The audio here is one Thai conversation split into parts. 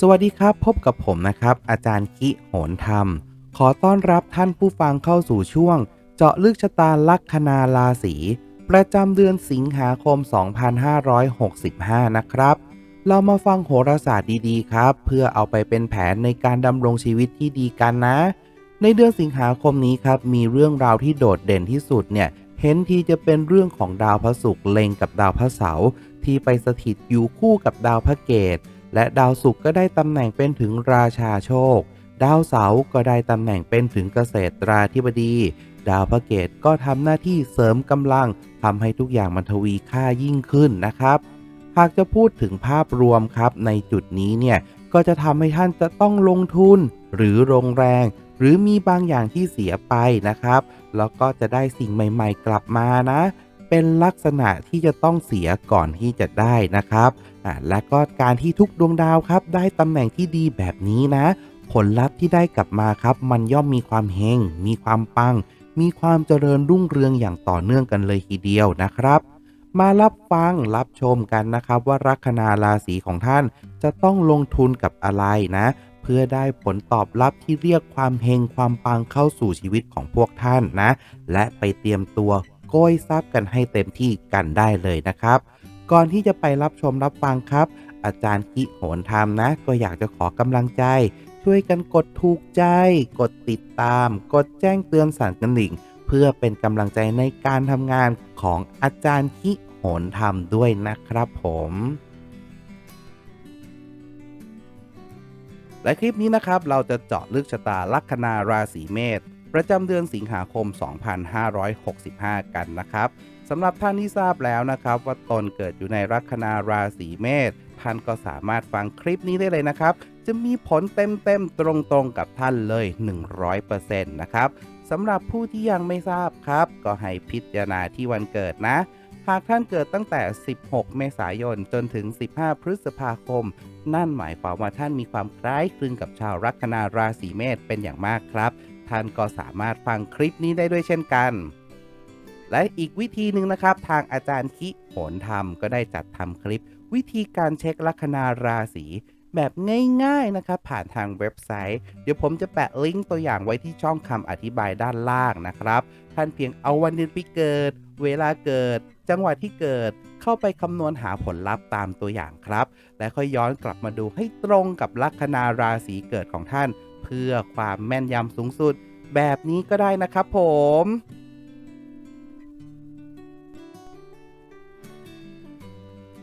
สวัสดีครับ พบกับผมนะครับ อาจารย์คิโหนธรรม ขอต้อนรับท่านผู้ฟังเข้าสู่ช่วง เจาะลึกชะตาลัคนาราศีประจำเดือนสิงหาคม 2565 นะครับ เรามาฟังโหราศาสตร์ดีๆ ครับ เพื่อเอาไปเป็นแผนในการดำรงชีวิตที่ดีกันนะ ในเดือนสิงหาคมนี้ครับ มีเรื่องราวที่โดดเด่นที่สุดเนี่ยเห็นทีจะเป็นเรื่องของดาวพระศุกร์เล็งกับดาวพระเสาร์ที่ไปสถิตอยู่คู่กับดาวพระเกต และดาวศุกร์ก็ได้ตำแหน่งเป็นถึงราชาโชค ดาวเสาร์ก็ได้ตำแหน่งเป็นถึงเกษตราธิบดี ดาวพระเกตก็ทำหน้าที่เสริมกำลังทำให้ทุกอย่างมันทวีค่ายิ่งขึ้นนะครับหากจะพูดถึงภาพรวมครับในจุดนี้เนี่ยก็จะทำให้ท่านจะต้องลงทุน หรือลงแรง หรือมีบางอย่างที่เสียไปนะครับ แล้วก็จะได้สิ่งใหม่ ๆ กลับมานะ เป็นลักษณะที่จะต้องเสียก่อนที่จะได้นะครับอ่าและก็การที่ทุกดวงดาวครับ ได้ตำแหน่งที่ดีแบบนี้นะ ผลลัพธ์ที่ได้กลับมาครับ มันย่อมมีความเฮงมีความปัง มีความเจริญรุ่งเรืองอย่างต่อเนื่องกันเลยทีเดียวนะครับมารับฟังรับชมกันนะครับ ว่าลัคนาราศีของท่านจะต้องลงทุนกับอะไรนะ เพื่อได้ผลตอบรับที่เรียกความเฮงความปังเข้าสู่ชีวิตของพวกท่านนะ และไปเตรียมตัว โกยทรัพย์กันให้เต็มที่กันได้เลยนะครับ ก่อนที่จะไปรับชมรับฟังครับ อาจารย์กิโหนธรรมนะ ก็อยากจะขอกำลังใจ ช่วยกันกดถูกใจ กดติดตาม กดแจ้งเตือนสั่นกระดิ่ง เพื่อเป็นกำลังใจในการทำงานของอาจารย์คิโหนธรรมด้วยนะครับผมและคลิปนี้นะครับเราจะเจาะลึกชะตาลัคนาราศีเมษ ประจำเดือนสิงหาคม 2565 กันนะครับสำหรับท่านที่ทราบแล้วนะครับว่าตนเกิดอยู่ในลัคนาราศีเมษท่านก็สามารถฟังคลิปนี้ได้เลยนะครับ จะมีผลเต็มๆ ตรงๆ กับท่านเลย 100%นะครับสำหรับผู้ที่ยังไม่ทราบครับ ก็ให้พิจารณาที่วันเกิดนะ หากท่านเกิดตั้งแต่ 16 เมษายนจนถึง 15 พฤษภาคม นั่นหมายความว่าท่านมีความคล้ายคลึงกับชาวลัคนาราศีเมษเป็นอย่างมากครับ ท่านก็สามารถฟังคลิปนี้ได้ด้วยเช่นกัน และอีกวิธีหนึ่งนะครับ ทางอาจารย์คิโหนธรรมก็ได้จัดทำคลิป วิธีการเช็คลัคนาราศีแบบง่าย ๆ นะครับ ผ่านทางเว็บไซต์ เดี๋ยวผมจะแปะลิงก์ตัวอย่างไว้ที่ช่องคำอธิบายด้านล่างนะครับ ท่านเพียงเอาวันเดือนปีเกิด เวลาเกิด จังหวะที่เกิด เข้าไปคำนวณหาผลลัพธ์ตามตัวอย่างครับ และค่อยย้อนกลับมาดูให้ตรงกับลัคนาราศีเกิดของท่าน เพื่อความแม่นยำสูงสุด แบบนี้ก็ได้นะครับผม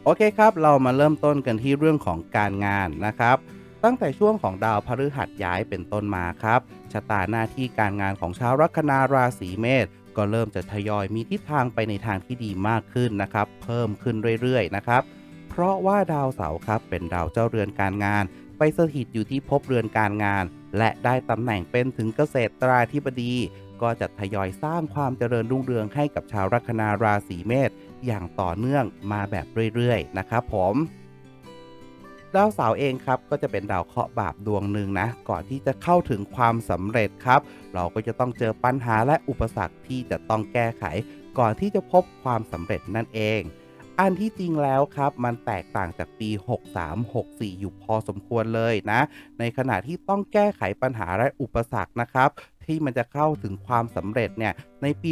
โอเคครับ เรามาเริ่มต้นกันที่เรื่องของการงานนะครับ ตั้งแต่ช่วงของดาวพฤหัสย้ายเป็นต้นมาครับ ชะตาหน้าที่การงานของชาวลัคนาราศีเมษก็เริ่มจะทยอยมีทิศทางไปในทางที่ดีมากขึ้นนะครับ เพิ่มขึ้นเรื่อยๆนะครับ เพราะว่าดาวเสาร์ครับเป็นดาวเจ้าเรือนการงาน ไปสถิตอยู่ที่ภพเรือนการงาน และได้ตำแหน่งเป็นถึงเกษตรตราธิบดี ก็จะทยอยสร้างความเจริญรุ่งเรืองให้กับชาวลัคนาราศีเมษอย่างต่อเนื่องมาแบบเรื่อยๆ นะครับผมดาวเสาร์เองครับก็จะเป็นดาวเคราะห์บาปดวงหนึ่งนะก่อนที่จะเข้าถึงความสำเร็จครับ เราก็จะต้องเจอปัญหาและอุปสรรคที่จะต้องแก้ไข ก่อนที่จะพบความสำเร็จนั่นเอง อันที่จริงแล้วครับ มันแตกต่างจากปี 63-64 อยู่พอสมควรเลยนะ ในขณะที่ต้องแก้ไขปัญหาและอุปสรรคนะครับที่มันจะเข้าถึงความสำเร็จเนี่ยในปี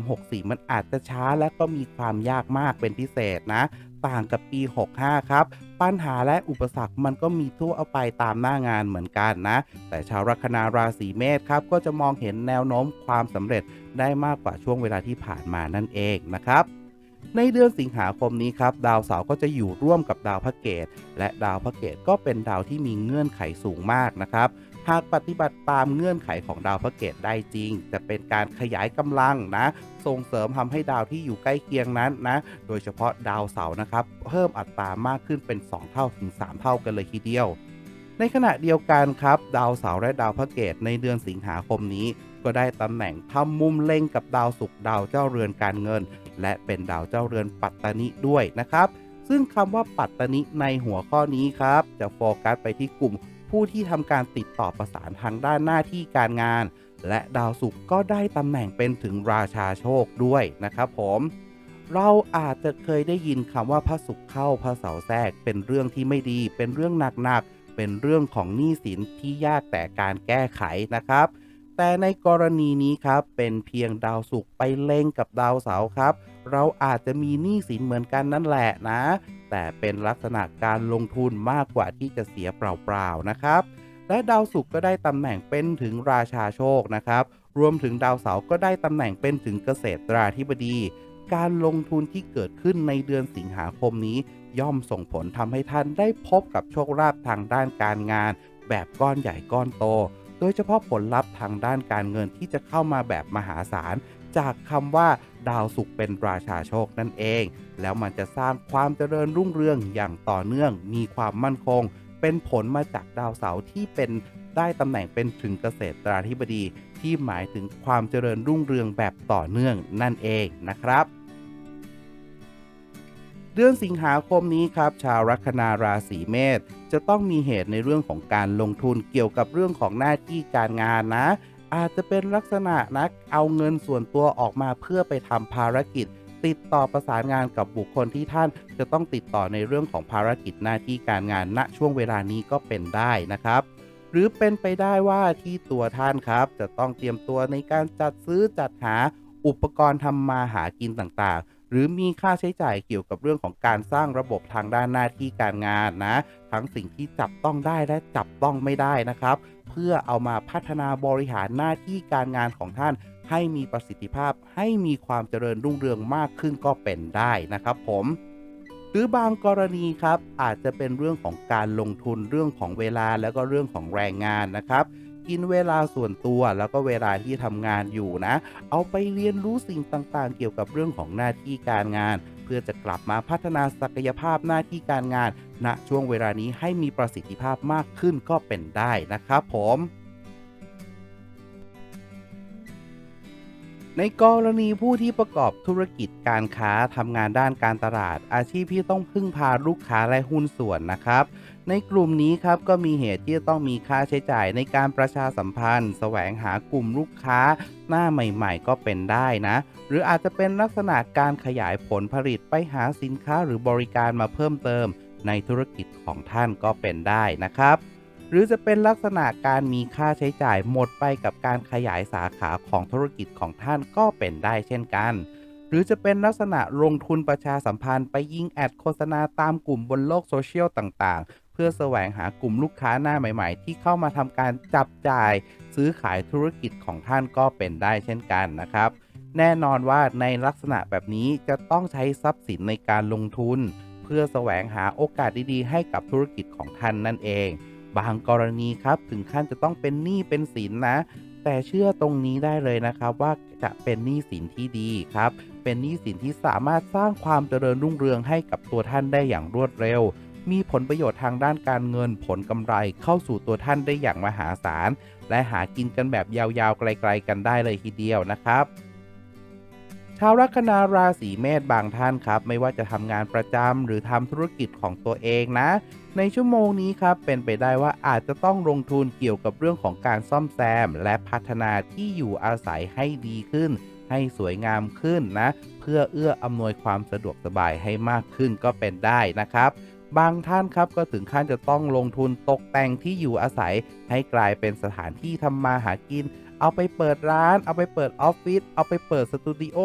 63-64 มันอาจจะช้าและก็มีความยากมากเป็นพิเศษนะ ต่างกับปี 65 ครับ ปัญหาและอุปสรรคมันก็มีทั่วเอาไปตามหน้างานเหมือนกันนะ แต่ชาวลัคนาราศีเมษครับ ก็จะมองเห็นแนวโน้มความสำเร็จได้มากกว่าช่วงเวลาที่ผ่านมานั่นเองนะครับ ในเดือนสิงหาคมนี้ครับ ดาวเสาร์ก็จะอยู่ร่วมกับดาวพระเกตและดาวพระเกตก็เป็นดาวที่มีเงื่อนไขสูงมากนะครับหากปฏิบัติตามเงื่อนไขของดาวพระเกตได้จริง จะเป็นการขยายกำลังนะ ส่งเสริมทำให้ดาวที่อยู่ใกล้เคียงนั้นนะ โดยเฉพาะดาวเสาร์นะครับ เพิ่มอัตรามากขึ้นเป็น 2 เท่าถึง 3 เท่ากันเลยทีเดียว ในขณะเดียวกันครับ ดาวเสาร์และดาวพระเกตในเดือนสิงหาคมนี้ ก็ได้ตำแหน่งทำมุมเล็งกับดาวศุกร์ดาวเจ้าเรือนการเงิน และเป็นดาวเจ้าเรือนปัตตานิด้วยนะครับ ซึ่งคำว่าปัตตานิในหัวข้อนี้ครับ จะโฟกัสไปที่กลุ่มผู้ที่ทำการติดต่อประสานทางด้านหน้าที่การงาน และดาวศุกร์ก็ได้ตำแหน่งเป็นถึงราชาโชคด้วยนะครับผมเราอาจจะเคยได้ยินคำว่าพระศุกร์เข้าพระเสาร์แทรกเป็นเรื่องที่ไม่ดี เป็นเรื่องหนักๆ เป็นเรื่องของหนี้สินที่ยากแต่การแก้ไขนะครับ แต่ในกรณีนี้ครับเป็นเพียงดาวศุกร์ไปเล็งกับดาวเสาร์ครับ เราอาจจะมีหนี้สินเหมือนกันนั่นแหละนะ แต่เป็นลักษณะการลงทุนมากกว่าที่จะเสียเปล่าๆนะครับ และดาวศุกร์ก็ได้ตำแหน่งเป็นถึงราชาโชคนะครับรวมถึงดาวเสาร์ก็ได้ตำแหน่งเป็นถึงเกษตราธิบดี การลงทุนที่เกิดขึ้นในเดือนสิงหาคมนี้ ย่อมส่งผลทำให้ท่านได้พบกับโชคลาภทางด้านการงาน แบบก้อนใหญ่ก้อนโต โดยเฉพาะผลลัพธ์ทางด้านการเงินที่จะเข้ามาแบบมหาศาลจากคำว่าดาวศุกร์เป็นราชาโชคนั่นเอง แล้วมันจะสร้างความเจริญรุ่งเรืองอย่างต่อเนื่อง มีความมั่นคง เป็นผลมาจากดาวเสาร์ที่เป็นได้ตำแหน่งเป็นถึงเกษตราธิบดี ที่หมายถึงความเจริญรุ่งเรืองแบบต่อเนื่องนั่นเองนะครับ เดือนสิงหาคมนี้ครับ ชาวลัคนาราศีเมษจะต้องมีเหตุในเรื่องของการลงทุนเกี่ยวกับเรื่องของหน้าที่การงานนะ อาจจะเป็นลักษณะนักเอาเงินส่วนตัวออกมาเพื่อไปทำภารกิจ ติดต่อประสานงานกับบุคคลที่ท่าน จะต้องติดต่อในเรื่องของภารกิจหน้าที่การงานณช่วงเวลานี้ก็เป็นได้นะครับหรือเป็นไปได้ว่าที่ตัวท่านครับ จะต้องเตรียมตัวในการจัดซื้อจัดหาอุปกรณ์ทำมาหากินต่างๆ หรือมีค่าใช้จ่ายเกี่ยวกับเรื่องของการสร้างระบบทางด้านหน้าที่การงานนะ ทั้งสิ่งที่จับต้องได้และจับต้องไม่ได้นะครับ เพื่อเอามาพัฒนาบริหารหน้าที่การงานของท่านให้มีประสิทธิภาพให้มีความเจริญรุ่งเรืองมากขึ้นก็เป็นได้นะครับผมหรือบางกรณีครับอาจจะเป็นเรื่องของการลงทุนเรื่องของเวลาแล้วก็เรื่องของแรงงานนะครับ กินเวลาส่วนตัวแล้วก็เวลาที่ทำงานอยู่นะ เอาไปเรียนรู้สิ่งต่างๆ เกี่ยวกับเรื่องของหน้าที่การงาน เพื่อจะกลับมาพัฒนาศักยภาพหน้าที่การงานณช่วงเวลานี้ให้มีประสิทธิภาพมากขึ้นก็เป็นได้นะครับผมในกรณีผู้ที่ประกอบธุรกิจการค้าทำงานด้านการตลาด อาชีพที่ต้องพึ่งพาลูกค้าและหุ้นส่วนนะครับ ในกลุ่มนี้ครับก็มีเหตุที่จะต้องมีค่าใช้จ่ายในการประชาสัมพันธ์ แสวงหากลุ่มลูกค้า หน้าใหม่ๆ ก็เป็นได้นะ หรืออาจจะเป็นลักษณะการขยายผลผลิตไปหาสินค้าหรือบริการมาเพิ่มเติม ในธุรกิจของท่านก็เป็นได้นะครับ หรือจะเป็นลักษณะการมีค่าใช้จ่ายหมดไปกับการขยายสาขาของธุรกิจของท่านก็เป็นได้เช่นกันหรือจะเป็นลักษณะลงทุนประชาสัมพันธ์ไปยิงแอดโฆษณาตามกลุ่มบนโลกโซเชียลต่างๆ เพื่อแสวงหากลุ่มลูกค้าหน้าใหม่ ๆ ที่เข้ามาทำการจับจ่าย ซื้อขายธุรกิจของท่านก็เป็นได้เช่นกันนะครับ แน่นอนว่าในลักษณะแบบนี้จะต้องใช้ทรัพย์สินในการลงทุน เพื่อแสวงหาโอกาสดีๆ ให้กับธุรกิจของท่านนั่นเอง บางกรณีครับถึงขั้นจะต้องเป็นหนี้เป็นสินนะ แต่เชื่อตรงนี้ได้เลยนะครับว่าจะเป็นหนี้สินที่ดีครับ เป็นหนี้สินที่สามารถสร้างความเจริญรุ่งเรืองให้กับตัวท่านได้อย่างรวดเร็ว มีผลประโยชน์ทางด้านการเงินผลกำไรเข้าสู่ตัวท่านได้อย่างมหาศาล และหากินกันแบบยาวๆ ไกลๆกันได้เลยทีเดียวนะครับชาวลัคนาราศีเมษบางท่านครับ ไม่ว่าจะทำงานประจำหรือทำธุรกิจของตัวเองนะ ในชั่วโมงนี้ครับเป็นไปได้ว่าอาจจะต้องลงทุนเกี่ยวกับเรื่องของการซ่อมแซม และพัฒนาที่อยู่อาศัยให้ดีขึ้น ให้สวยงามขึ้นนะ เพื่อเอื้ออำนวยความสะดวกสบายให้มากขึ้นก็เป็นได้นะครับ บางท่านครับก็ถึงขั้นจะต้องลงทุนตกแต่งที่อยู่อาศัย ให้กลายเป็นสถานที่ทำมาหากิน เอาไปเปิดร้าน เอาไปเปิดออฟฟิศเอาไปเปิดสตูดิโอ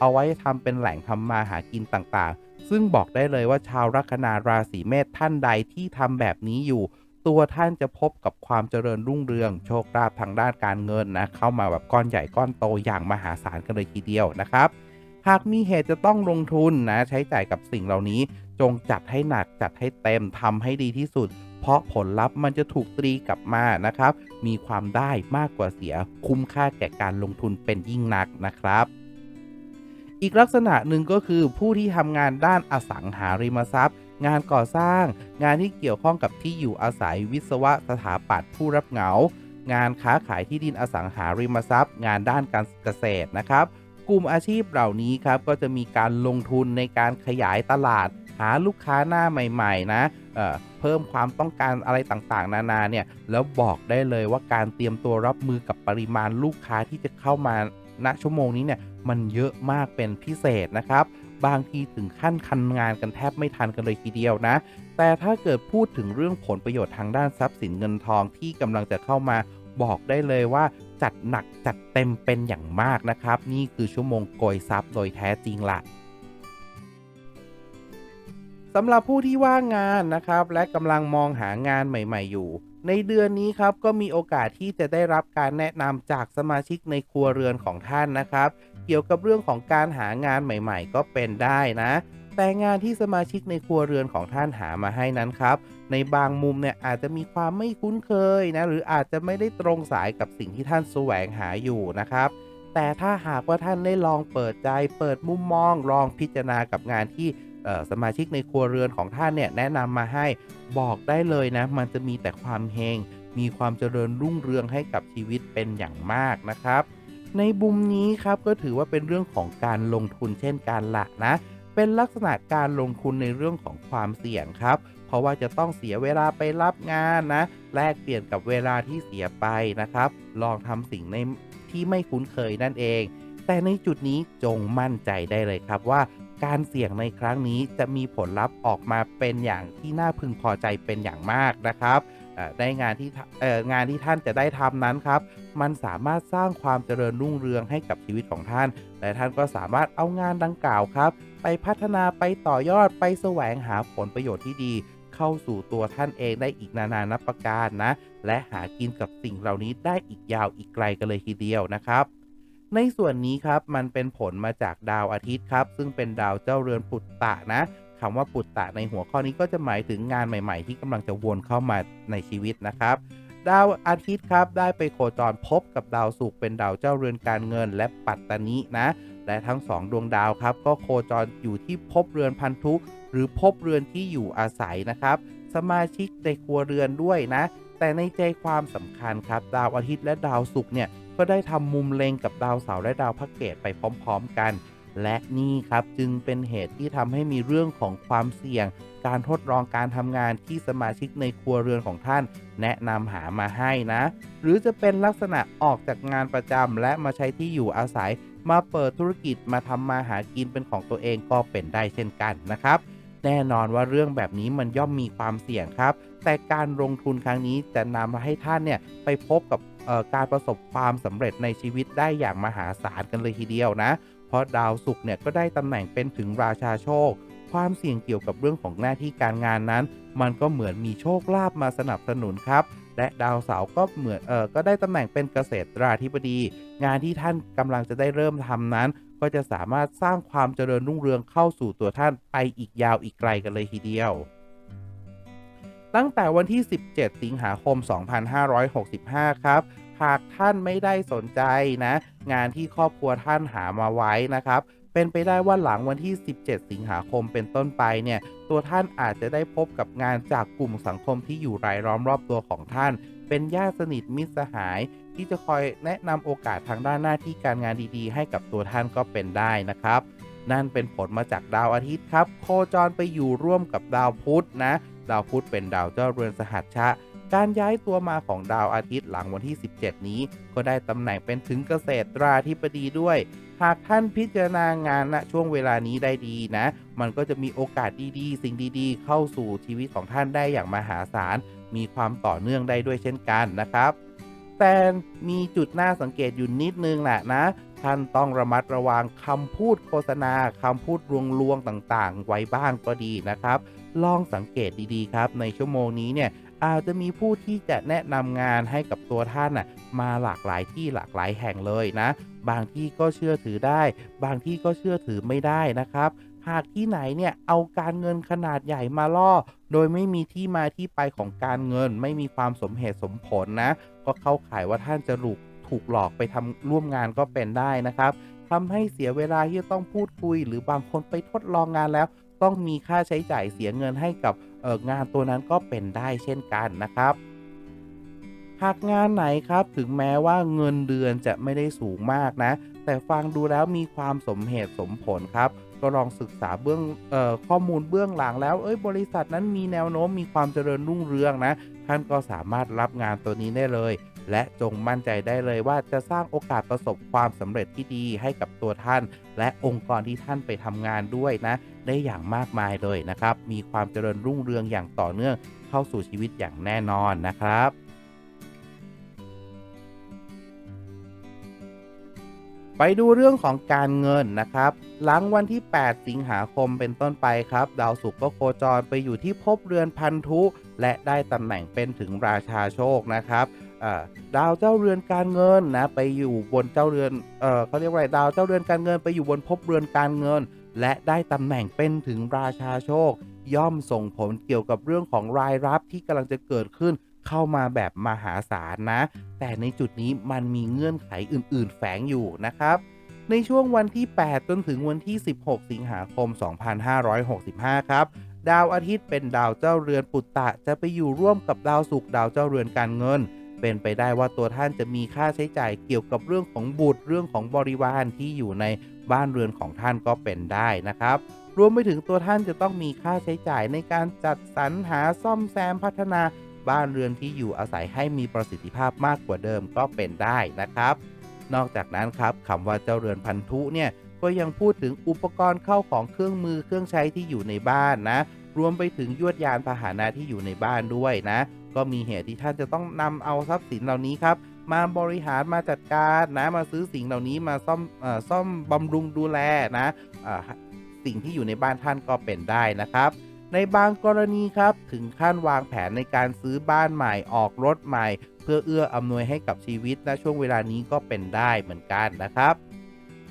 เอาไว้ทำเป็นแหล่งทำมาหากินต่างๆ ซึ่งบอกได้เลยว่าชาวลัคนาราศีเมษท่านใดที่ทำแบบนี้อยู่ตัวท่านจะพบกับความเจริญรุ่งเรืองโชคลาภทางด้านการเงินนะเข้ามาแบบก้อนใหญ่ก้อนโตอย่างมหาศาลกันเลยทีเดียวนะครับ หากมีเหตุจะต้องลงทุนนะใช้จ่ายกับสิ่งเหล่านี้ จงจัดให้หนักจัดให้เต็มทำให้ดีที่สุด เพราะผลลัพธ์มันจะถูกตรีกลับมานะครับ มีความได้มากกว่าเสียคุ้มค่าแก่การลงทุนเป็นยิ่งนักนะครับอีกลักษณะหนึ่งก็คือผู้ที่ทำงานด้านอสังหาริมทรัพย์ งานก่อสร้าง งานที่เกี่ยวข้องกับที่อยู่อาศัยวิศวะสถาปัตย์ผู้รับเหมางานค้าขายที่ดินอสังหาริมทรัพย์ งานด้านการเกษตรนะครับ กลุ่มอาชีพเหล่านี้ครับก็จะมีการลงทุนในการขยายตลาด หาลูกค้าหน้าใหม่ๆนะเเพิ่มความต้องการอะไรต่างๆ นานาเนี่ยแล้วบอกได้เลยว่าการเตรียมตัวรับมือกับปริมาณลูกค้าที่จะเข้ามาณชั่วโมงนี้เนี่ยมันเยอะมากเป็นพิเศษนะครับ บางทีถึงขั้นคันงานกันแทบไม่ทันกันเลยทีเดียวนะ แต่ถ้าเกิดพูดถึงเรื่องผลประโยชน์ทางด้านทรัพย์สินเงินทองที่กำลังจะเข้ามา บอกได้เลยว่าจัดหนักจัดเต็มเป็นอย่างมากนะครับ นี่คือชั่วโมงโกยทรัพย์โดยแท้จริงละสำหรับผู้ที่ว่างงานนะครับ และกำลังมองหางานใหม่ ๆ อยู่ ในเดือนนี้ครับก็มีโอกาสที่จะได้รับการแนะนำจากสมาชิกในครัวเรือนของท่านนะครับ เกี่ยวกับเรื่องของการหางานใหม่ ๆ ก็เป็นได้นะ แต่งานที่สมาชิกในครัวเรือนของท่านหามาให้นั้นครับ ในบางมุมเนี่ยอาจจะมีความไม่คุ้นเคยนะหรืออาจจะไม่ได้ตรงสายกับสิ่งที่ท่านแสวงหาอยู่นะครับ แต่ถ้าหากว่าท่านได้ลองเปิดใจ เปิดมุมมอง ลองพิจารณากับงานที่สมาชิกในครัวเรือนของท่านเนี่ยแนะนำมาให้บอกได้เลยนะ มันจะมีแต่ความเฮงมีความเจริญรุ่งเรืองให้กับชีวิตเป็นอย่างมากนะครับ ในบุมนี้ครับก็ถือว่าเป็นเรื่องของการลงทุนเช่นการละนะ เป็นลักษณะการลงทุนในเรื่องของความเสี่ยงครับ เพราะว่าจะต้องเสียเวลาไปรับงานนะ แลกเปลี่ยนกับเวลาที่เสียไปนะครับ ลองทำสิ่งในที่ไม่คุ้นเคยนั่นเอง แต่ในจุดนี้จงมั่นใจได้เลยครับว่าการเสี่ยงในครั้งนี้จะมีผลลัพธ์ออกมาเป็นอย่างที่น่าพึงพอใจเป็นอย่างมากนะครับได้งานที่งานที่ท่านจะได้ทำนั้นครับ มันสามารถสร้างความเจริญรุ่งเรืองให้กับชีวิตของท่าน และท่านก็สามารถเอางานดังกล่าวครับ ไปพัฒนาไปต่อยอดไปแสวงหาผลประโยชน์ที่ดี เข้าสู่ตัวท่านเองได้อีกนานานับประการนะ และหากินกับสิ่งเหล่านี้ได้อีกยาวอีกไกลกันเลยทีเดียวนะครับในส่วนนี้ครับมันเป็นผลมาจากดาวอาทิตย์ครับ ซึ่งเป็นดาวเจ้าเรือนปุตตะนะคำว่าปุตตะในหัวข้อนี้ก็จะหมายถึงงานใหม่ ๆ ที่กำลังจะวนเข้ามาในชีวิตนะครับ ดาวอาทิตย์ครับได้ไปโคจรพบกับดาวศุกร์เป็นดาวเจ้าเรือนการเงินและปัตตานีนะ และทั้งสองดวงดาวครับ ก็โคจรอยู่ที่พบเรือนพันธุ หรือพบเรือนที่อยู่อาศัยนะครับ สมาชิกในครัวเรือนด้วยนะ แต่ในใจความสำคัญครับ ดาวอาทิตย์และดาวศุกร์เนี่ยก็ได้ทำมุมเล็งกับดาวเสาร์และดาวพระเกตไปพร้อม ๆ กัน และนี่ครับจึงเป็นเหตุที่ทำให้มีเรื่องของความเสี่ยง การทดลองการทำงานที่สมาชิกในครัวเรือนของท่าน แนะนำหามาให้นะ หรือจะเป็นลักษณะออกจากงานประจำและมาใช้ที่อยู่อาศัย มาเปิดธุรกิจมาทำมาหากินเป็นของตัวเองก็เป็นได้เช่นกันนะครับแน่นอนว่าเรื่องแบบนี้มันย่อมมีความเสี่ยงครับ แต่การลงทุนครั้งนี้จะนำมาให้ท่านเนี่ยไปพบกับการประสบความสำเร็จในชีวิตได้อย่างมหาศาลกันเลยทีเดียวนะ เพราะดาวศุกร์เนี่ยก็ได้ตำแหน่งเป็นถึงราชาโชค ความเสี่ยงเกี่ยวกับเรื่องของหน้าที่การงานนั้น มันก็เหมือนมีโชคลาภมาสนับสนุนครับ และดาวเสาร์ก็เหมือนเออก็ได้ตำแหน่งเป็นเกษตราธิบดี งานที่ท่านกำลังจะได้เริ่มทำนั้น ก็จะสามารถสร้างความเจริญรุ่งเรืองเข้าสู่ตัวท่านไปอีกยาวอีกไกลกันเลยทีเดียว ตั้งแต่วันที่ 17 สิงหาคม 2565 ครับหากท่านไม่ได้สนใจนะ งานที่ครอบครัวท่านหามาไว้นะครับ เป็นไปได้ว่าหลังวันที่ 17 สิงหาคมเป็นต้นไปเนี่ย ตัวท่านอาจจะได้พบกับงานจากกลุ่มสังคมที่อยู่รายล้อมรอบตัวของท่าน เป็นญาติสนิทมิตรสหาย ที่จะคอยแนะนำโอกาสทางด้านหน้าที่การงานดีๆ ให้กับตัวท่านก็เป็นได้นะครับ นั่นเป็นผลมาจากดาวอาทิตย์ครับ โคจรไปอยู่ร่วมกับดาวพุธนะ ดาวพุธเป็นดาวเจ้าเรือนสหัชชะการย้ายตัวมาของดาวอาทิตย์หลังวันที่ 17 นี้ ก็ได้ตำแหน่งเป็นถึงเกษตราธิบดีด้วย หากท่านพิจารณางานณช่วงเวลานี้ได้ดีนะ มันก็จะมีโอกาสดีๆ สิ่งดีๆ เข้าสู่ชีวิตของท่านได้อย่างมหาศาล มีความต่อเนื่องได้ด้วยเช่นกันนะครับ แต่มีจุดน่าสังเกตอยู่นิดนึงแหละนะ ท่านต้องระมัดระวังคำพูดโฆษณาคำพูดลวงๆต่างๆ ไว้บ้างก็ดีนะครับ ลองสังเกตดีๆ ครับ ในชั่วโมงนี้เนี่ยอาจจะมีผู้ที่จะแนะนำงานให้กับตัวท่านนะมาหลากหลายที่หลากหลายแห่งเลยนะ บางที่ก็เชื่อถือได้ บางที่ก็เชื่อถือไม่ได้นะครับหากที่ไหนเนี่ยเอาการเงินขนาดใหญ่มาล่อ โดยไม่มีที่มาที่ไปของการเงิน ไม่มีความสมเหตุสมผลนะ ก็เข้าข่ายว่าท่านจะหลุกถูกหลอกไปทำร่วมงานก็เป็นได้นะครับทำให้เสียเวลาที่ต้องพูดคุย หรือบางคนไปทดลองงานแล้ว ต้องมีค่าใช้จ่ายเสียเงินให้กับงานตัวนั้นก็เป็นได้เช่นกันนะครับ หากงานไหนครับถึงแม้ว่าเงินเดือนจะไม่ได้สูงมากนะ แต่ฟังดูแล้วมีความสมเหตุสมผลครับ ก็ลองศึกษาเบื้องออข้อมูลเบื้องหลังแล้วเอ้ยบริษัทนั้นมีแนวโน้มมีความเจริญรุ่งเรืองนะ ท่านก็สามารถรับงานตัวนี้ได้เลย และจงมั่นใจได้เลยว่าจะสร้างโอกาสประสบความสำเร็จที่ดีให้กับตัวท่าน และองค์กรที่ท่านไปทำงานด้วยนะ ได้อย่างมากมายเลยนะครับ มีความเจริญรุ่งเรืองอย่างต่อเนื่องเข้าสู่ชีวิตอย่างแน่นอนนะครับ ไปดูเรื่องของการเงินนะครับ หลังวันที่ 8 สิงหาคมเป็นต้นไปครับ ดาวศุกร์ก็โคจรไปอยู่ที่ภพเรือนพันธุ และได้ตำแหน่งเป็นถึงราชาโชคนะครับดาวเจ้าเรือนการเงินนะไปอยู่บนเจ้าเรือนเออเขาเรียกว่าอะไรดาวเจ้าเรือนการเงินไปอยู่บนภพเรือนการเงิน และได้ตำแหน่งเป็นถึงราชาโชค ย่อมส่งผลเกี่ยวกับเรื่องของรายรับที่กำลังจะเกิดขึ้น เข้ามาแบบมหาศาลนะ แต่ในจุดนี้มันมีเงื่อนไขอื่น ๆ แฝงอยู่นะครับในช่วงวันที่ 8 จนถึงวันที่ 16 สิงหาคม 2565 ครับ ดาวอาทิตย์เป็นดาวเจ้าเรือนปุตตะ จะไปอยู่ร่วมกับดาวศุกร์ดาวเจ้าเรือนการเงิน เป็นไปได้ว่าตัวท่านจะมีค่าใช้จ่ายเกี่ยวกับเรื่องของบุตรเรื่องของบริวารที่อยู่ในบ้านเรือนของท่านก็เป็นได้นะครับ รวมไปถึงตัวท่านจะต้องมีค่าใช้จ่ายในการจัดสรรหาซ่อมแซมพัฒนา บ้านเรือนที่อยู่อาศัยให้มีประสิทธิภาพมากกว่าเดิมก็เป็นได้นะครับ นอกจากนั้นครับคำว่าเจ้าเรือนพันธุเนี่ยก็ยังพูดถึงอุปกรณ์เข้าของเครื่องมือเครื่องใช้ที่อยู่ในบ้านนะ รวมไปถึงยวดยานพาหนะที่อยู่ในบ้านด้วยนะ ก็มีเหตุที่ท่านจะต้องนำเอาทรัพย์สินเหล่านี้ครับมาบริหารมาจัดการนะมาซื้อสิ่งเหล่านี้มาซ่อมอซ่อมบำรุงดูแลนะสิ่งที่อยู่ในบ้านท่านก็เป็นได้นะครับ ในบางกรณีครับ ถึงขั้นวางแผนในการซื้อบ้านใหม่ออกรถใหม่ เพื่อเอื้ออำนวยให้กับชีวิตณช่วงเวลานี้ก็เป็นได้เหมือนกันนะครับ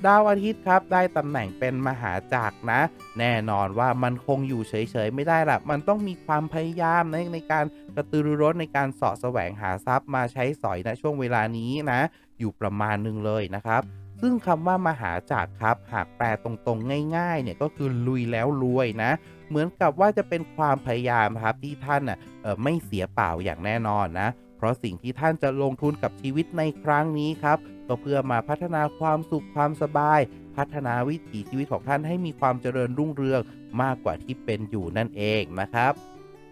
ดาวอาทิตย์ครับได้ตำแหน่งเป็นมหาจักรนะ แน่นอนว่ามันคงอยู่เฉยๆไม่ได้ละมันต้องมีความพยายามในในการกระตือรือร้นในการเสาะแสวงหาทรัพย์มาใช้สอยณช่วงเวลานี้นะ อยู่ประมาณหนึ่งเลยนะครับซึ่งคำว่ามหาจักรครับ หากแปลตรงๆ ง่ายๆ เนี่ยก็คือลุยแล้วรวยนะ เหมือนกับว่าจะเป็นความพยายามครับที่ท่านน่ะไม่เสียเปล่าอย่างแน่นอนนะ เพราะสิ่งที่ท่านจะลงทุนกับชีวิตในครั้งนี้ครับก็เพื่อมาพัฒนาความสุขความสบาย พัฒนาวิถีชีวิตของท่านให้มีความเจริญรุ่งเรืองมากกว่าที่เป็นอยู่นั่นเองนะครับ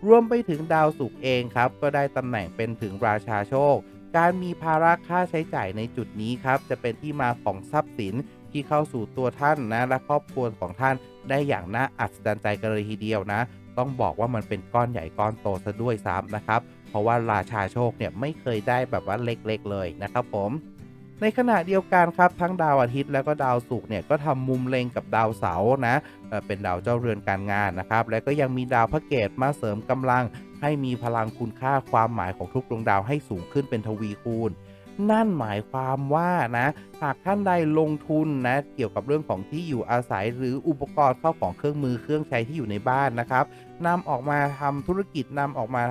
รวมไปถึงดาวศุกร์เองครับ ก็ได้ตำแหน่งเป็นถึงราชาโชค การมีภาระค่าใช้จ่ายในจุดนี้ครับ จะเป็นที่มาของทรัพย์สินที่เข้าสู่ตัวท่านนะและครอบครัวของท่าน ได้อย่างน่าอัศจรรย์ใจกันเลยทีเดียวนะ ต้องบอกว่ามันเป็นก้อนใหญ่ก้อนโตซะด้วยซ้ำนะครับ เพราะว่าราชาโชคเนี่ยไม่เคยได้แบบว่าเล็กๆเลยนะครับผมในขณะเดียวกันครับทั้งดาวอาทิตย์แล้วก็ดาวศุกร์เนี่ยก็ทำมุมเล็งกับดาวเสาร์นะเอ่อเป็นดาวเจ้าเรือนการงานนะครับ และก็ยังมีดาวพระเกตมาเสริมกำลัง ให้มีพลังคุณค่าความหมายของทุกดวงดาวให้สูงขึ้นเป็นทวีคูณ นั่นหมายความว่านะหากท่านใดลงทุนนะเกี่ยวกับเรื่องของที่อยู่อาศัย หรืออุปกรณ์เข้าของเครื่องมือเครื่องใช้ที่อยู่ในบ้านนะครับนำออกมาทำธุรกิจนำออกมา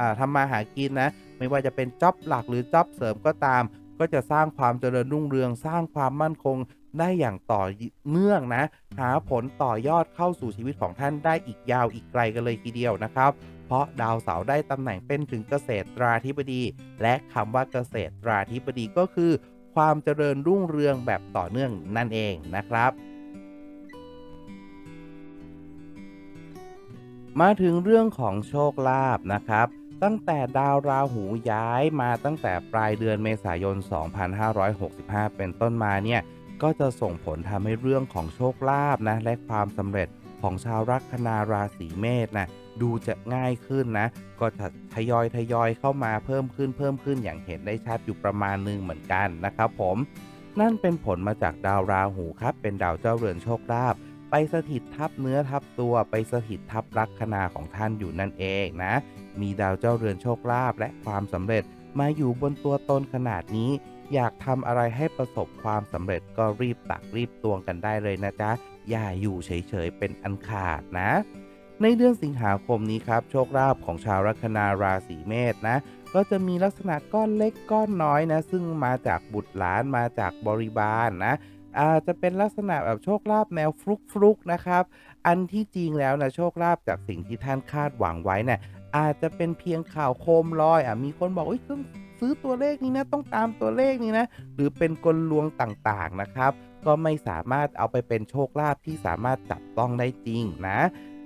อ่าทำมาหากินนะไม่ว่าจะเป็นจ็อบหลักหรือจ็อบเสริมก็ตาม ก็จะสร้างความเจริญรุ่งเรือง สร้างความมั่นคงได้อย่างต่อเนื่องนะ หาผลต่อยอดเข้าสู่ชีวิตของท่านได้อีกยาวอีกไกลกันเลยทีเดียวนะครับ เพราะดาวเสาร์ได้ตำแหน่งเป็นถึงเกษตรราธิบดี และคำว่าเกษตรราธิบดีก็คือ ความเจริญรุ่งเรืองแบบต่อเนื่องนั่นเองนะครับมาถึงเรื่องของโชคลาภนะครับ ตั้งแต่ดาวราหูย้ายมาตั้งแต่ปลายเดือนเมษายน 2565 เป็นต้นมาเนี่ย ก็จะส่งผลทำให้เรื่องของโชคลาภนะและความสำเร็จ ของชาวลัคนาราศีเมษนะดูจะง่ายขึ้นนะ ก็จะทยอยทยอยเข้ามาเพิ่มขึ้นเพิ่มขึ้นอย่างเห็นได้ชัดอยู่ประมาณหนึงเหมือนกันนะครับผม นั่นเป็นผลมาจากดาวราหูครับ เป็นดาวเจ้าเรือนโชคลาภไปสถิตทับเนื้อทับตัวไปสถิตทับลัคนาของท่านอยู่นั่นเองนะ มีดาวเจ้าเรือนโชคลาภและความสำเร็จมาอยู่บนตัวตนขนาดนี้ อยากทำอะไรให้ประสบความสำเร็จก็รีบตักรีบตวงกันได้เลยนะจ๊ะอย่าอยู่เฉยๆ เป็นอันขาดนะ ในเดือนสิงหาคมนี้ครับ โชคลาภของชาวลัคนาราศีเมษนะ ก็จะมีลักษณะก้อนเล็กก้อนน้อยนะ ซึ่งมาจากบุตรหลานมาจากบริบาลนะอาจจะเป็นลักษณะแบบโชคลาภแนวฟลุกฟลุกๆนะครับ อันที่จริงแล้วนะโชคลาภจากสิ่งที่ท่านคาดหวังไว้เนี่ยอาจจะเป็นเพียงข่าวโคมลอยอะมีคนบอกว่าต้องซื้อตัวเลขนี้นะต้องตามตัวเลขนี้นะ หรือเป็นกลลวงต่างๆนะครับ ก็ไม่สามารถเอาไปเป็นโชคลาภที่สามารถจับต้องได้จริงนะ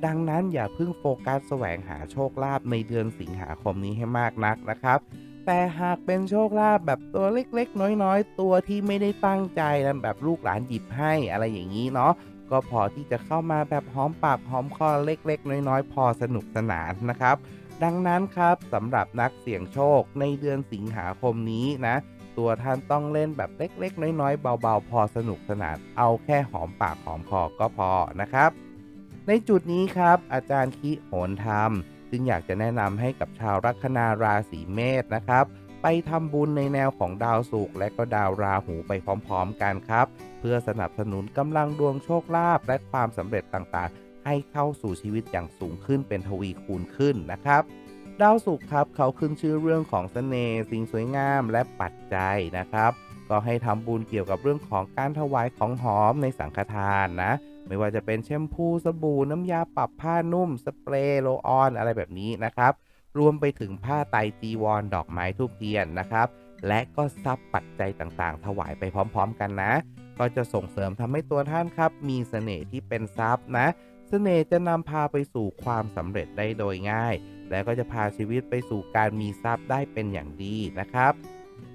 ดังนั้นอย่าเพิ่งโฟกัสแสวงหาโชคลาภในเดือนสิงหาคมนี้ให้มากนักนะครับ แต่หากเป็นโชคลาภแบบตัวเล็กๆ น้อยๆ ตัวที่ไม่ได้ตั้งใจนะแบบลูกหลานหยิบให้อะไรอย่างนี้เนาะก็พอที่จะเข้ามาแบบหอมปากหอมคอเล็ก ๆ น้อยๆ พอสนุกสนานนะครับ ดังนั้นครับสำหรับนักเสี่ยงโชคในเดือนสิงหาคมนี้นะ ตัวท่านต้องเล่นแบบเล็ก ๆ น้อยๆเบาๆ พอสนุกสนานเอาแค่หอมปากหอมคอก็พอนะครับ ในจุดนี้ครับอาจารย์คิโหนธรรม จึงอยากจะแนะนำให้กับชาวลัคนาราศีเมษนะครับ ไปทำบุญในแนวของดาวศุกร์และก็ดาวราหูไปพร้อมๆ กันครับ เพื่อสนับสนุนกำลังดวงโชคลาภและความสำเร็จต่างๆ ให้เข้าสู่ชีวิตอย่างสูงขึ้นเป็นทวีคูณขึ้นนะครับ ดาวศุกร์ครับเขาขึ้นชื่อเรื่องของเสน่ห์สิ่งสวยงามและปัจจัยนะครับ ก็ให้ทำบุญเกี่ยวกับเรื่องของการถวายของหอมในสังฆทานนะ ไม่ว่าจะเป็นแชมพูสบู่น้ำยาปรับผ้านุ่ม สเปรย์โลออนอะไรแบบนี้นะครับ รวมไปถึงผ้าไตจีวร ดอกไม้ทูบเทียนนะครับ และก็ทรัพย์ปัจจัยต่างๆ ถวายไปพร้อมๆ กันนะ ก็จะส่งเสริมทำให้ตัวท่านครับ มีเสน่ห์ที่เป็นทรัพย์นะเสน่ห์จะนำพาไปสู่ความสำเร็จได้โดยง่าย และก็จะพาชีวิตไปสู่การมีทรัพย์ได้เป็นอย่างดีนะครับ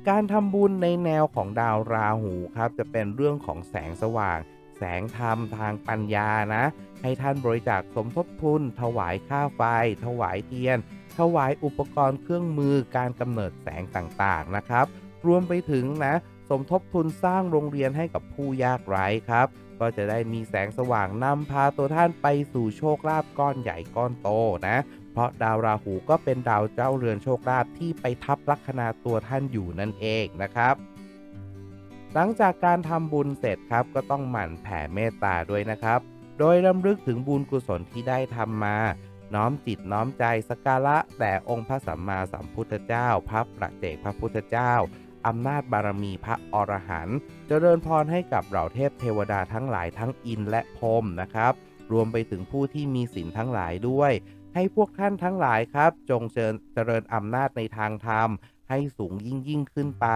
การทำบุญในแนวของดาวราหูครับจะเป็นเรื่องของแสงสว่าง แสงธรรมทางปัญญานะ ให้ท่านบริจาคสมทบทุน ถวายค่าไฟ ถวายเทียน ถวายอุปกรณ์เครื่องมือการกำเนิดแสงต่างๆนะครับ รวมไปถึงนะสมทบทุนสร้างโรงเรียนให้กับผู้ยากไร้ครับ ก็จะได้มีแสงสว่างนำพาตัวท่านไปสู่โชคลาภก้อนใหญ่ก้อนโตนะ เพราะดาวราหูก็เป็นดาวเจ้าเรือนโชคลาภที่ไปทับลัคนาตัวท่านอยู่นั่นเองนะครับ หลังจากการทำบุญเสร็จครับก็ต้องหมั่นแผ่เมตตาด้วยนะครับ โดยรำลึกถึงบุญกุศลที่ได้ทำมา น้อมจิตน้อมใจสกการะแต่องค์พระสัมมาสัมพุทธเจ้า พระประเจกพระพุทธเจ้าอำนาจบารมีพระอรหันต์เจริญพรให้กับเหล่าเทพเทวดาทั้งหลายทั้งอินและพรมนะครับ รวมไปถึงผู้ที่มีศีลทั้งหลายด้วย ให้พวกท่านทั้งหลายครับ จงเจริญเจริญอำนาจในทางธรรม ให้สูงยิ่งยิ่งขึ้นไป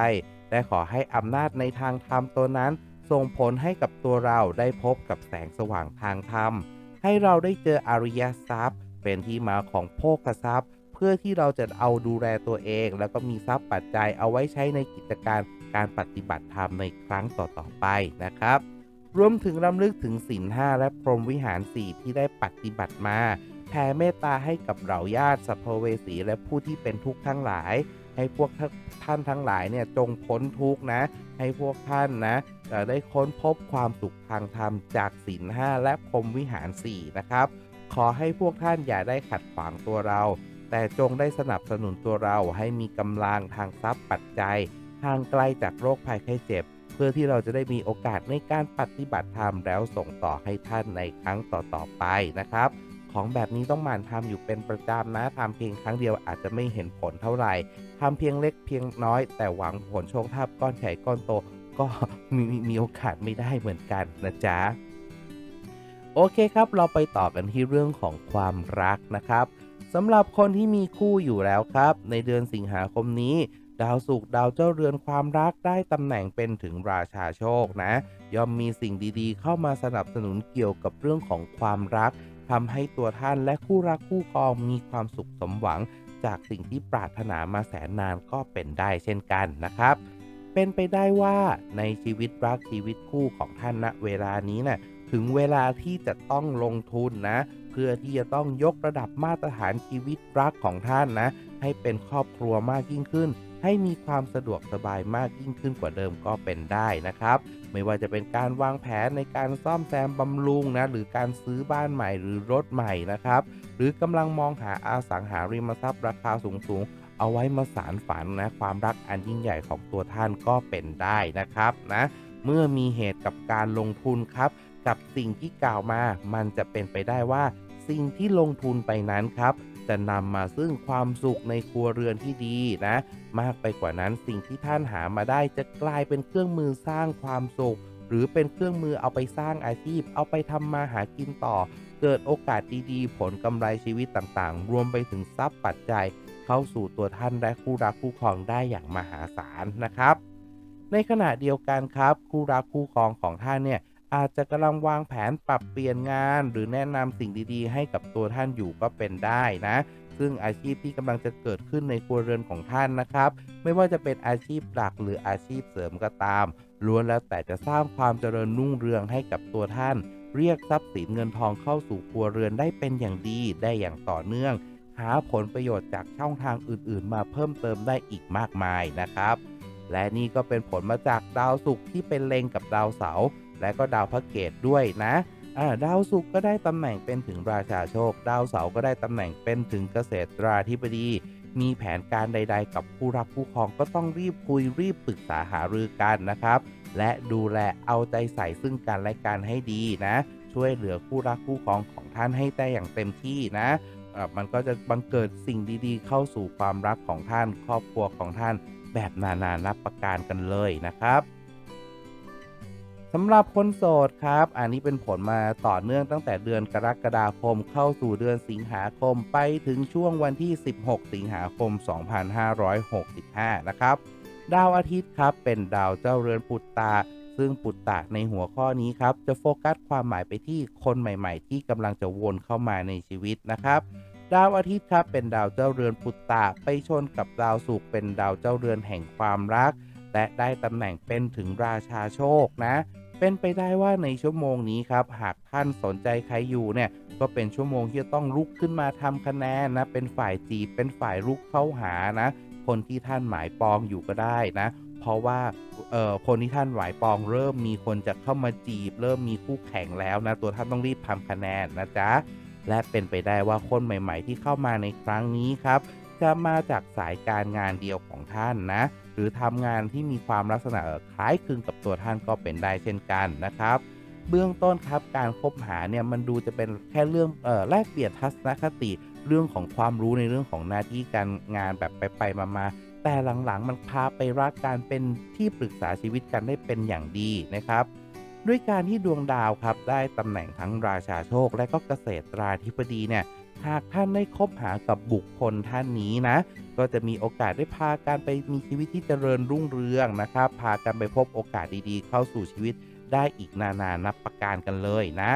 และขอให้อำนาจในทางธรรมตัวนั้น ส่งผลให้กับตัวเราได้พบกับแสงสว่างทางธรรม ให้เราได้เจออริยทรัพย์ เป็นที่มาของโภคทรัพย์ เพื่อที่เราจะเอาดูแลตัวเอง แล้วก็มีทรัพย์ปัจจัยเอาไว้ใช้ในกิจการการปฏิบัติธรรมในครั้งต่อๆไปนะครับรวมถึงรำลึกถึงศีลห้าและพรหมวิหารสี่ที่ได้ปฏิบัติมา แผ่เมตตาให้กับเหล่าญาติสัพเพเวสีและผู้ที่เป็นทุกข์ทั้งหลาย ให้พวกท่านทั้งหลายเนี่ยจงพ้นทุกข์นะ ให้พวกท่านนะจะได้ค้นพบความสุขทางธรรมจากศีลห้าและพรหมวิหารสี่นะครับ ขอให้พวกท่านอย่าได้ขัดขวางตัวเรา แต่จงได้สนับสนุนตัวเราให้มีกำลังทางทรัพย์ปัจจัยห่างไกลจากโรคภัยไข้เจ็บ เพื่อที่เราจะได้มีโอกาสในการปฏิบัติธรรมแล้วส่งต่อให้ท่านในครั้งต่อๆไปนะครับ ของแบบนี้ต้องหมั่นทำอยู่เป็นประจำนะทำเพียงครั้งเดียวอาจจะไม่เห็นผลเท่าไหร่ทำเพียงเล็กเพียงน้อย แต่หวังผลโชคลาภก้อนใหญ่ก้อนโต ก็มีมีโอกาสไม่ได้เหมือนกันนะจ๊ะโอเคครับ เราไปต่อกันที่เรื่องของความรักนะครับสำหรับคนที่มีคู่อยู่แล้วครับ ในเดือนสิงหาคมนี้ ดาวศุกดาวเจ้าเรือนความรักได้ตำแหน่งเป็นถึงราชาโชคนะ ย่อมมีสิ่งดีๆ เข้ามาสนับสนุนเกี่ยวกับเรื่องของความรัก ทำให้ตัวท่านและคู่รักคู่ครองมีความสุขสมหวัง จากสิ่งที่ปรารถนามาแสนนานก็เป็นได้เช่นกันนะครับ เป็นไปได้ว่าในชีวิตรักชีวิตคู่ของท่านณเวลานี้นะ่ะถึงเวลาที่จะต้องลงทุนนะ เพื่อที่จะต้องยกระดับมาตรฐานชีวิตรักของท่านนะ ให้เป็นครอบครัวมากยิ่งขึ้น ให้มีความสะดวกสบายมากยิ่งขึ้นกว่าเดิมก็เป็นได้นะครับ ไม่ว่าจะเป็นการวางแผนในการซ่อมแซมบำรุงนะหรือการซื้อบ้านใหม่หรือรถใหม่นะครับ หรือกำลังมองหาอาสังหาริมทรัพย์ราคาสูงๆเอาไว้มาสารฝันนะความรักอันยิ่งใหญ่ของตัวท่านก็เป็นได้นะครับนะเมื่อมีเหตุกับการลงทุนครับ กับสิ่งที่กล่าวมา มันจะเป็นไปได้ว่า สิ่งที่ลงทุนไปนั้นครับ จะนำมาซึ่งความสุขในครัวเรือนที่ดีนะ มากไปกว่านั้นสิ่งที่ท่านหามาได้จะกลายเป็นเครื่องมือสร้างความสุข หรือเป็นเครื่องมือเอาไปสร้างอาชีพ เอาไปทำมาหากินต่อ เกิดโอกาสดีๆ ผลกำไรชีวิตต่างๆ รวมไปถึงทรัพย์ปัจจัย เข้าสู่ตัวท่านและคู่รักคู่ครองได้อย่างมหาศาลนะครับ ในขณะเดียวกันครับ คู่รักคู่ครองของท่านเนี่ย อาจจะกำลังวางแผนปรับเปลี่ยนงาน หรือแนะนำสิ่งดีๆ ให้กับตัวท่านอยู่ก็เป็นได้นะ ซึ่งอาชีพที่กำลังจะเกิดขึ้นในครัวเรือนของท่านนะครับ ไม่ว่าจะเป็นอาชีพหลักหรืออาชีพเสริมก็ตามล้วนแล้วแต่จะสร้างความเจริญรุ่งเรืองให้กับตัวท่าน เรียกทรัพย์สินเงินทองเข้าสู่ครัวเรือนได้เป็นอย่างดีได้อย่างต่อเนื่อง หาผลประโยชน์จากช่องทางอื่นๆ มาเพิ่มเติมได้อีกมากมายนะครับ และนี่ก็เป็นผลมาจากดาวศุกร์ที่เป็นเลงกับดาวเสาร์ และก็ดาวพระเกตด้วยนะาดาวศุกร์ก็ได้ตำแหน่งเป็นถึงราชาโชค ดาวเสาร์ก็ได้ตำแหน่งเป็นถึงเกษตราธิบดี มีแผนการใด ๆ กับผู้รักผู้ครองก็ต้องรีบคุยรีบปรึกษาหารือกันนะครับ และดูแลเอาใจใส่ซึ่งกันและกันให้ดีนะ ช่วยเหลือคู่รักคู่ครองของท่านให้ได้อย่างเต็มที่นะอะมันก็จะบังเกิดสิ่งดีๆ เข้าสู่ความรักของท่าน ครอบครัวของท่าน แบบนานานับประการกันเลยนะครับ สำหรับคนโสดครับ อันนี้เป็นผลมาต่อเนื่องตั้งแต่เดือนกรกฎาคมเข้าสู่เดือนสิงหาคมไปถึงช่วงวันที่ 16 สิงหาคม 2565 นะครับ ดาวอาทิตย์ครับเป็นดาวเจ้าเรือนปุตตา ซึ่งปุตตะในหัวข้อนี้ครับ จะโฟกัสความหมายไปที่คนใหม่ๆ ที่กำลังจะวนเข้ามาในชีวิตนะครับดาวอาทิตย์ครับเป็นดาวเจ้าเรือนปุตตะไปชนกับดาวศุกร์เป็นดาวเจ้าเรือนแห่งความรัก และได้ตำแหน่งเป็นถึงราชาโชคนะ เป็นไปได้ว่าในชั่วโมงนี้ครับหากท่านสนใจใครอยู่เนี่ยก็เป็นชั่วโมงที่จะต้องลุกขึ้นมาทำคะแนนนะเป็นฝ่ายจีบเป็นฝ่ายลุกเข้าหานะ คนที่ท่านหมายปองอยู่ก็ได้นะเพราะว่าเอ่อคนที่ท่านหมายปองเริ่มมีคนจะเข้ามาจีบ เริ่มมีคู่แข่งแล้วนะตัวท่านต้องรีบทำคะแนนนะจ๊ะและเป็นไปได้ว่าคนใหม่ ๆ ที่เข้ามาในครั้งนี้ครับ จะมาจากสายการงานเดียวของท่านนะ หรือทำงานที่มีความลักษณะคล้ายคลึงกับตัวท่านก็เป็นได้เช่นกันนะครับ เบื้องต้นครับการคบหาเนี่ยมันดูจะเป็นแค่เรื่องออแลกเปลี่ยนทัศนคติเรื่องของความรู้ในเรื่องของหน้าที่การงานแบบไปๆมาๆแต่หลังๆ มันพาไปรักการเป็นที่ปรึกษาชีวิตกันได้เป็นอย่างดีนะครับ ด้วยการที่ดวงดาวครับได้ตำแหน่งทั้งราชาโชค และก็เกษตราธิบดีเนี่ยหากท่านได้คบหากับบุคคลท่านนี้นะ ก็จะมีโอกาสได้พากันไปมีชีวิตที่เจริญรุ่งเรืองนะครับ พากันไปพบโอกาสดีๆ เข้าสู่ชีวิตได้อีกนานานับประการกันเลยนะ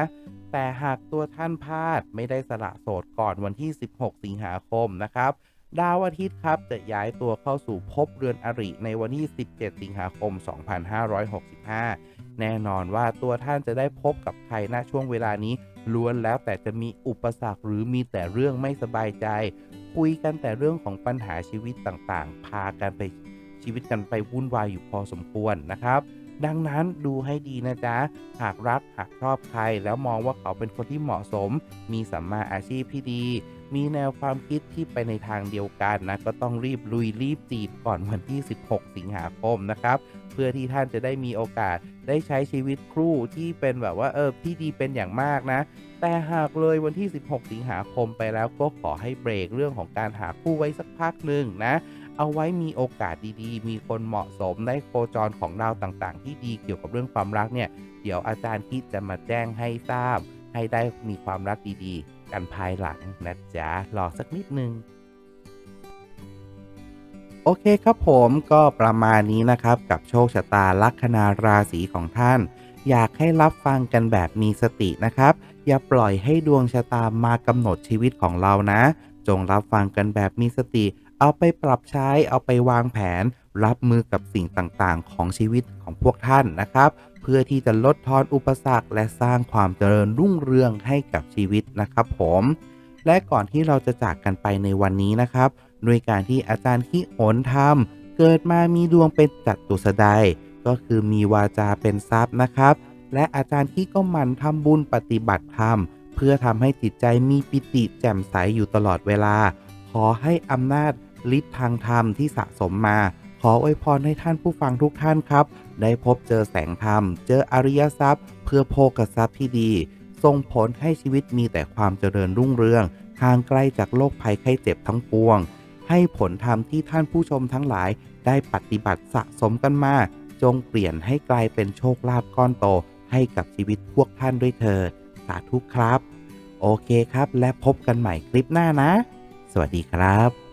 แต่หากตัวท่านพลาดไม่ได้สละโสดก่อนวันที่ 16 สิงหาคมนะครับ ดาวอาทิตย์ครับจะย้ายตัวเข้าสู่ภพเรือนอริในวันที่ 17 สิงหาคม 2565 แน่นอนว่าตัวท่านจะได้พบกับใครณช่วงเวลานี้ล้วนแล้วแต่จะมีอุปสรรคหรือมีแต่เรื่องไม่สบายใจ คุยกันแต่เรื่องของปัญหาชีวิตต่างๆ พากันไปชีวิตกันไปวุ่นวายอยู่พอสมควรนะครับดังนั้นดูให้ดีนะจ๊ะ หากรักหากชอบใคร แล้วมองว่าเขาเป็นคนที่เหมาะสม มีสัมมาอาชีพที่ดี มีแนวความคิดที่ไปในทางเดียวกันนะ ก็ต้องรีบลุยรีบจีบก่อนวันที่ 16 สิงหาคมนะครับ พื่อที่ท่านจะได้มีโอกาสได้ใช้ชีวิตครู่ที่เป็นแบบว่าเออที่ดีเป็นอย่างมากนะ แต่หากเลยวันที่ 16 สิงหาคมไปแล้วก็ขอให้เบรกเรื่องของการหาคู่ไว้สักพักหนึ่งนะเอาไว้มีโอกาสดีๆ มีคนเหมาะสมได้โคจรของดาวต่างๆ ที่ดีเกี่ยวกับเรื่องความรักเนี่ย เดี๋ยวอาจารย์คิดจะมาแจ้งให้ทราบ ให้ได้มีความรักดีๆ กันภายหลังนะจ๊ะรอสักนิดนึง โอเคครับผมก็ประมาณนี้นะครับกับโชคชะตาลัคนาราศีของท่าน อยากให้รับฟังกันแบบมีสตินะครับ อย่าปล่อยให้ดวงชะตามากำหนดชีวิตของเรานะ จงรับฟังกันแบบมีสติ เอาไปปรับใช้เอาไปวางแผน รับมือกับสิ่งต่างๆ ของชีวิตของพวกท่านนะครับ เพื่อที่จะลดทอนอุปสรรคและสร้างความเจริญรุ่งเรืองให้กับชีวิตนะครับผมและก่อนที่เราจะจากกันไปในวันนี้นะครับ ด้วยการที่อาจารย์ขี้โหนทำเกิดมามีดวงเป็นจัตุสดายก็คือมีวาจาเป็นทรัพย์นะครับ และอาจารย์ขี้ก็หมั่นทำบุญปฏิบัติธรรม เพื่อทำให้จิตใจมีปิติแจ่มใสอยู่ตลอดเวลา ขอให้อำนาจฤทธิ์ทางธรรมที่สะสมมา ขออวยพรให้ท่านผู้ฟังทุกท่านครับ ได้พบเจอแสงธรรม เจออริยทรัพย์ เพื่อโภกทรัพย์ที่ดีส่งผลให้ชีวิตมีแต่ความเจริญรุ่งเรืองห่างไกลจากโรคภัยไข้เจ็บทั้งปวง ให้ผลธรรมที่ท่านผู้ชมทั้งหลายได้ปฏิบัติสะสมกันมา จงเปลี่ยนให้กลายเป็นโชคลาภก้อนโต ให้กับชีวิตพวกท่านด้วยเถิดสาธุครับ โอเคครับ และพบกันใหม่คลิปหน้านะ สวัสดีครับ